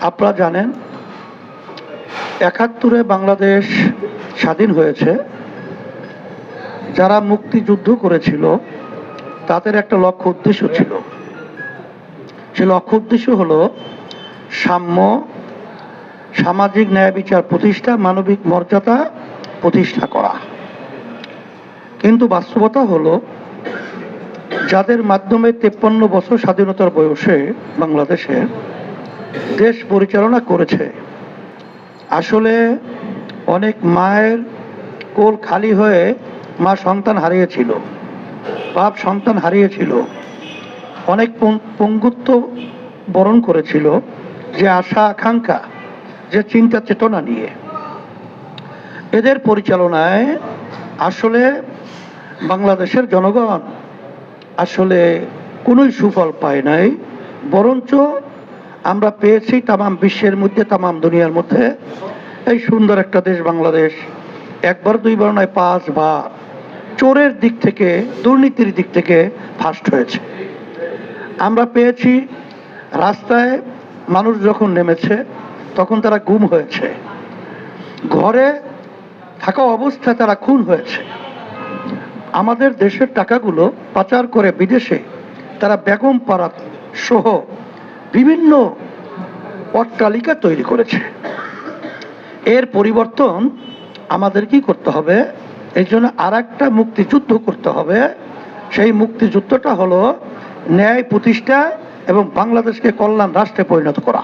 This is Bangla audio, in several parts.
আপনারা জানেন, একাত্তরে বাংলাদেশ স্বাধীন হয়েছে। যারা মুক্তিযুদ্ধ করেছিল, তাদের একটা লক্ষ্য উদ্দেশ্য ছিল। সে লক্ষ্য উদ্দেশ্য হলো সাম্য, সামাজিক ন্যায় বিচার প্রতিষ্ঠা, মানবিক মর্যাদা প্রতিষ্ঠা করা। কিন্তু বাস্তবতা হলো, যাদের মাধ্যমে তেপ্পান্ন বছর স্বাধীনতার বয়সে বাংলাদেশের দেশ পরিচালনা করেছে। আসলে অনেক মায়ের কোল খালি হয়ে মা সন্তান হারিয়েছিল, বাপ সন্তান হারিয়েছিল। অনেক পঙ্গুত্ব বরণ করেছিল যে আশা, আকাঙ্ক্ষা, যে চিন্তা, চেতনা নিয়ে। এদের পরিচালনায় আসলে বাংলাদেশের জনগণ আসলে কোনোই সুফল পায় নাই, বরঞ্চ আমরা পেয়েছি তামাম বিশ্বের মধ্যে, তামাম দুনিয়ার মধ্যে। এই সুন্দর একটা দেশ বাংলাদেশ, একবার, দুইবার নয়, পাঁচবার চোরের দিক থেকে, দুর্নীতির দিক থেকে ফার্স্ট হয়েছে। আমরা পেয়েছি রাস্তায় মানুষ যখন নেমেছে, তখন তারা গুম হয়েছে। ঘরে থাকা অবস্থায় তারা খুন হয়েছে। আমাদের দেশের টাকাগুলো পাচার করে বিদেশে তারা বেগম পাড়া সহ বিভিন্ন অট্টালিকা তৈরি করেছে। এর পরিবর্তন আমাদের কি করতে হবে। এই জন্য আর একটা মুক্তিযুদ্ধ করতে হবে। সেই মুক্তিযুদ্ধটা হলো ন্যায় প্রতিষ্ঠা এবং বাংলাদেশকে কল্যাণ রাষ্ট্রে পরিণত করা।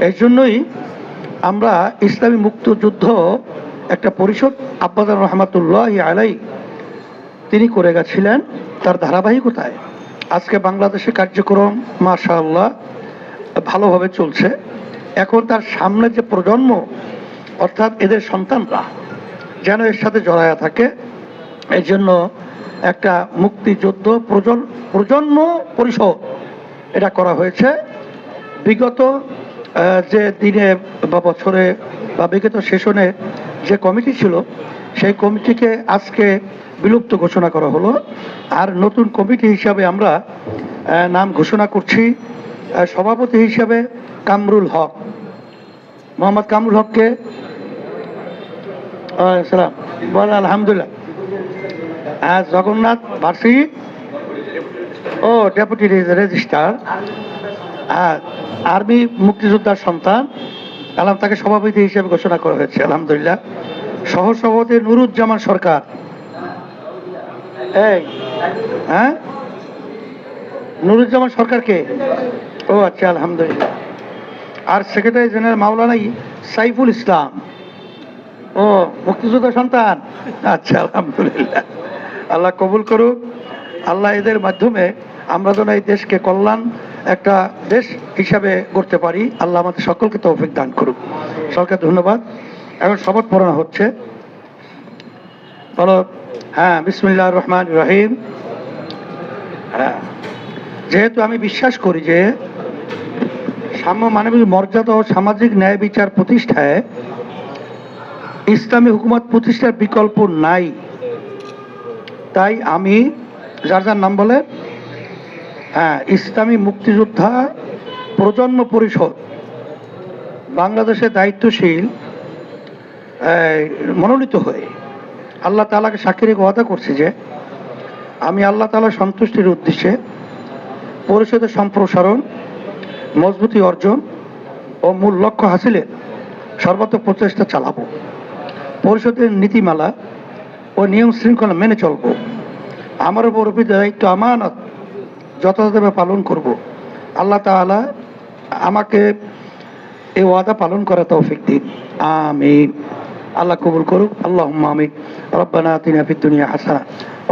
এই জন্যই আমরা ইসলামী মুক্তিযুদ্ধ একটা পরিষদ আব্বাদার রহমাতুল্লাহ আলাই তিনি করে গেছিলেন। তার ধারাবাহিকতায় আজকে বাংলাদেশে কার্যক্রম, মাশাআল্লাহ, ভালোভাবে চলছে। এখন তার সামনে যে প্রজন্ম, অর্থাৎ এদের সন্তানরা, যেন এর সাথে জড়ায়া থাকে এই জন্য একটা মুক্তিযুদ্ধ প্রজন, প্রজন্ম পরিষদ এটা করা হয়েছে। বিগত যে দিনে বা বছরে বা বিগত সেশনে যে কমিটি ছিল সেই কমিটিকে আজকে বিলুপ্ত ঘোষণা করা হলো। আর নতুন কমিটি হিসাবে আমরা নাম ঘোষণা করছি সভাপতি হিসাবে কামরুল হক। মোহাম্মদ কামরুল হককে সালাম। বল আলহামদুলিল্লাহ। আর জগন্নাথ ভার্সি ও ডেপুটি রেজিস্ট্রার। আর আর্মি মুক্তিযোদ্ধার সন্তান। আলাম তাকে সভাপতি হিসেবে ঘোষণা করা হয়েছে, আলহামদুলিল্লাহ। সহ সভাপতি নুরুজ্জামান সরকার। এই হ্যাঁ? নুরুজ্জামান সরকারকে ও আচ্ছা আলহামদুলিল্লাহ। আর সেক্রেটারি জেনারেল মাওলানা সাইফুল ইসলাম। ও, মুক্তিযোদ্ধা সন্তান। আচ্ছা আলহামদুলিল্লাহ। আল্লাহ কবুল করুক। আল্লাহ এদের মাধ্যমে আমরা যেন এই দেশকে কল্যাণ একটা দেশ হিসাবে করতে পারি। আল্লাহ আমাদের সকলকে তৌফিক দান করুক। সরকার ধন্যবাদ। এখন শপথ পড়ানো হচ্ছে। বলো হ্যাঁ বিসমুল্লাহ রহমান রহিম। হ্যাঁ যেহেতু আমি বিশ্বাস করি যে সাম্য মানবিক মর্যাদা ও সামাজিক ন্যায় বিচার প্রতিষ্ঠায় ইসলামী হুকুমত প্রতিষ্ঠার বিকল্প নাই। তাই আমি, যার যার নাম বলে হ্যাঁ ইসলামী মুক্তিযোদ্ধা প্রজন্ম পরিষদ, বাংলাদেশের দায়িত্বশীল মনোনীত হয়ে আল্লাহ তালাকে সাক্ষী রেখে ওয়াদা করছি যে, আমি আল্লাহ তালার সন্তুষ্টির উদ্দেশ্যে পরিষদের সম্প্রসারণ, মজবুতি অর্জন ও মূল লক্ষ্য হাসিলের সর্বাত্মক প্রচেষ্টা চালাবো। পরিষদের নীতিমালা ও নিয়ম শৃঙ্খলা মেনে চলবো। আমার উপর অর্পিত দায়িত্ব, আমানত যথাযথভাবে পালন করব। আল্লাহ তাআলা আমাকে এই ওয়াদা পালন করা তৌফিক দিন। আমিন। আল্লাহ কবুল করুক। আল্লাহ আমি রব্বানা তিনা ফিদ্দুনিয়া হাসানা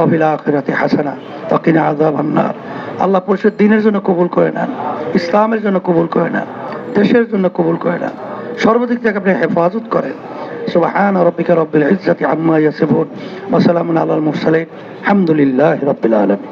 অবিলা আখিরাতে হাসানা তকিনা আজাব হান্নার আল্লাহ পুরুষের দিনের জন্য কবুল করে নেন, ইসলামের জন্য কবুল করে নেন, দেশের জন্য কবুল করে নেন। সর্বদিক থেকে আপনি হেফাজত করেন। সুবাহান রব্বিকা রব্বিল ইজ্জাতি আম্মা ইয়াসিফুন ওয়া সালামুন আলাল মুরসালিন। আলহামদুলিল্লাহি রাব্বিল আলামিন।